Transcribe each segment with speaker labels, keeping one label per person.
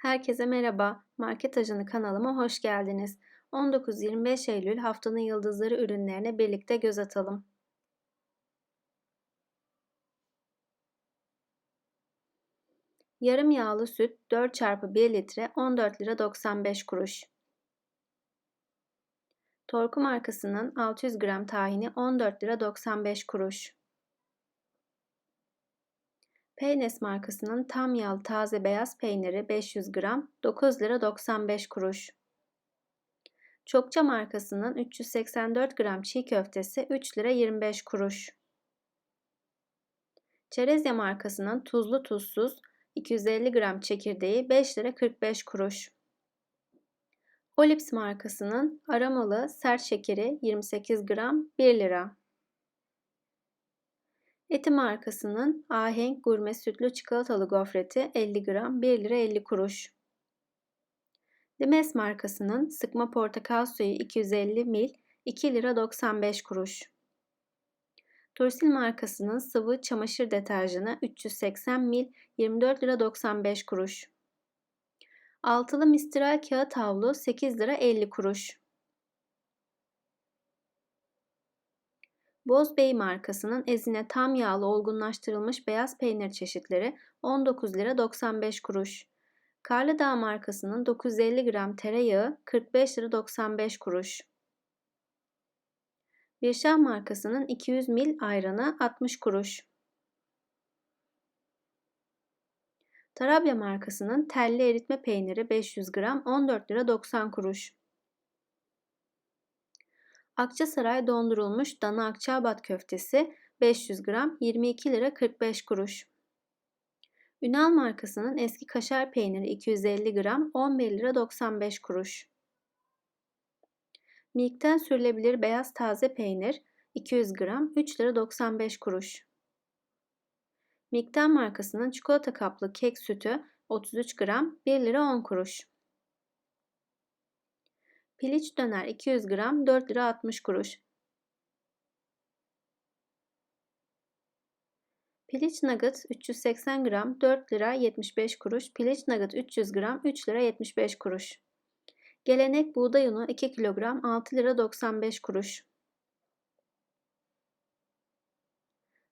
Speaker 1: Herkese merhaba. Market Ajanı kanalıma hoş geldiniz. 19-25 Eylül haftanın yıldızları ürünlerine birlikte göz atalım. Yarım yağlı süt 4 çarpı 1 litre 14 lira 95 kuruş. Torku markasının 600 gram tahini 14 lira 95 kuruş. Peynes markasının tam yağlı taze beyaz peyniri 500 gram 9 lira 95 kuruş. Çokça markasının 384 gram çiğ köftesi 3 lira 25 kuruş. Çerezya markasının tuzlu tuzsuz 250 gram çekirdeği 5 lira 45 kuruş. Olips markasının aromalı sert şekeri 28 gram 1 lira. Eti markasının Ahenk Gurme Sütlü Çikolatalı Gofreti 50 gram 1 lira 50 kuruş. Dimes markasının sıkma portakal suyu 250 ml 2 lira 95 kuruş. Tursil markasının sıvı çamaşır deterjanı 380 ml 24 lira 95 kuruş. Altılı mistiral kağıt havlu 8 lira 50 kuruş. Bozbey markasının ezine tam yağlı olgunlaştırılmış beyaz peynir çeşitleri 19 lira 95 kuruş. Karlıdağ markasının 950 gram tereyağı 45 lira 95 kuruş. Birşah markasının 200 mil ayranı 60 kuruş. Tarabya markasının telli eritme peyniri 500 gram 14 lira 90 kuruş. Akçasaray dondurulmuş dana akçaabat köftesi 500 gram 22 lira 45 kuruş. Ünal markasının eski kaşar peyniri 250 gram 11 lira 95 kuruş. Milk'ten sürülebilir beyaz taze peynir 200 gram 3 lira 95 kuruş. Milk'ten markasının çikolata kaplı kek sütü 33 gram 1 lira 10 kuruş. Piliç döner 200 gram 4 lira 60 kuruş. Piliç nugget 380 gram 4 lira 75 kuruş. Piliç nugget 300 gram 3 lira 75 kuruş. Gelenek buğday unu 2 kilogram 6 lira 95 kuruş.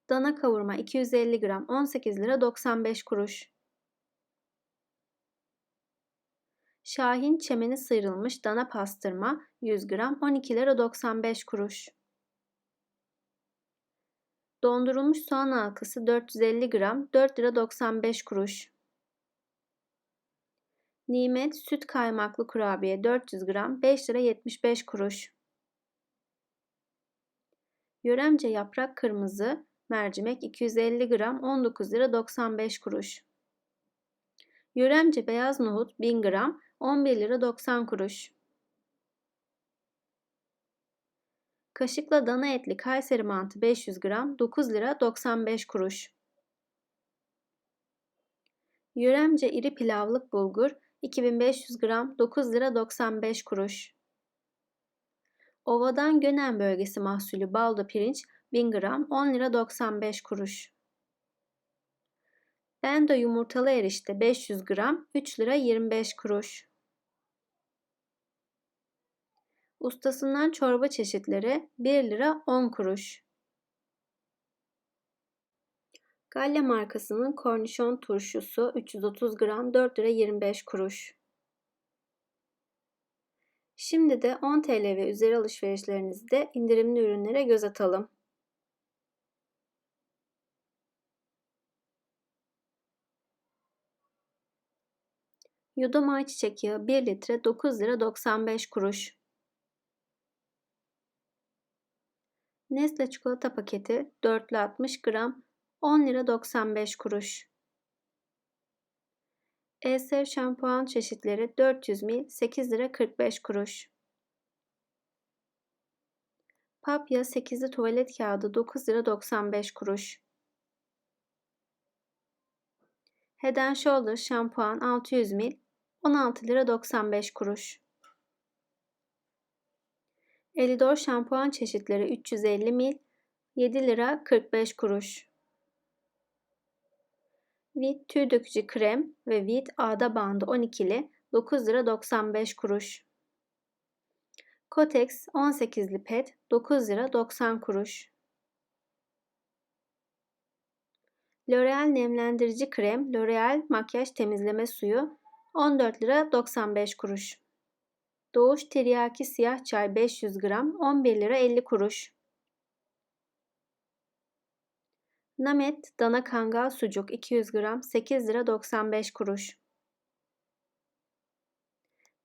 Speaker 1: Dana kavurma 250 gram 18 lira 95 kuruş. Şahin çemeni sıyrılmış dana pastırma 100 gram 12 lira 95 kuruş. Dondurulmuş soğan halkası 450 gram 4 lira 95 kuruş. Nimet süt kaymaklı kurabiye 400 gram 5 lira 75 kuruş. Yöremce yaprak kırmızı mercimek 250 gram 19 lira 95 kuruş. Yöremce beyaz nohut 1000 gram 11 lira 90 kuruş. Kaşıkla dana etli Kayseri mantı 500 gram 9 lira 95 kuruş. Yöremce iri pilavlık bulgur 2500 gram 9 lira 95 kuruş. Ovadan Gönen bölgesi mahsulü baldo pirinç 1000 gram 10 lira 95 kuruş. Bendo yumurtalı erişte 500 gram 3 lira 25 kuruş. Ustasından çorba çeşitleri 1 lira 10 kuruş. Galle markasının kornişon turşusu 330 gram 4 lira 25 kuruş. Şimdi de 10 TL ve üzeri alışverişlerinizde indirimli ürünlere göz atalım. Yudum ayçiçek yağı 1 litre 9 lira 95 kuruş. Nesle çikolata paketi dörtlü 60 gram 10 lira 95 kuruş. Esev şampuan çeşitleri 400 ml 8 lira 45 kuruş. Papya 8'li tuvalet kağıdı 9 lira 95 kuruş. Head Shoulders şampuan 600 ml 16 lira 95 kuruş. Elidor şampuan çeşitleri 350 ml 7 lira 45 kuruş. Vit tüy dökücü krem ve Vit ağda bandı 12'li 9 lira 95 kuruş. Kotex 18'li pet 9 lira 90 kuruş. L'Oreal nemlendirici krem, L'Oreal makyaj temizleme suyu 14 lira 95 kuruş. Doğuş tiryaki siyah çay 500 gram 11 lira 50 kuruş. Namet dana kangal sucuk 200 gram 8 lira 95 kuruş.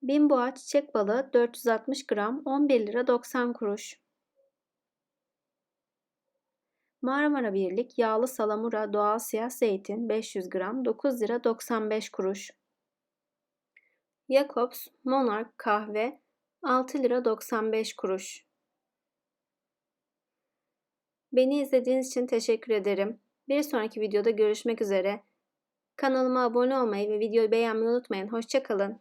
Speaker 1: Bimboğa çiçek balığı 460 gram 11 lira 90 kuruş. Marmara Birlik yağlı salamura doğal siyah zeytin 500 gram 9 lira 95 kuruş. Jacobs Monarch kahve 6 lira 95 kuruş. Beni izlediğiniz için teşekkür ederim. Bir sonraki videoda görüşmek üzere. Kanalıma abone olmayı ve videoyu beğenmeyi unutmayın. Hoşçakalın.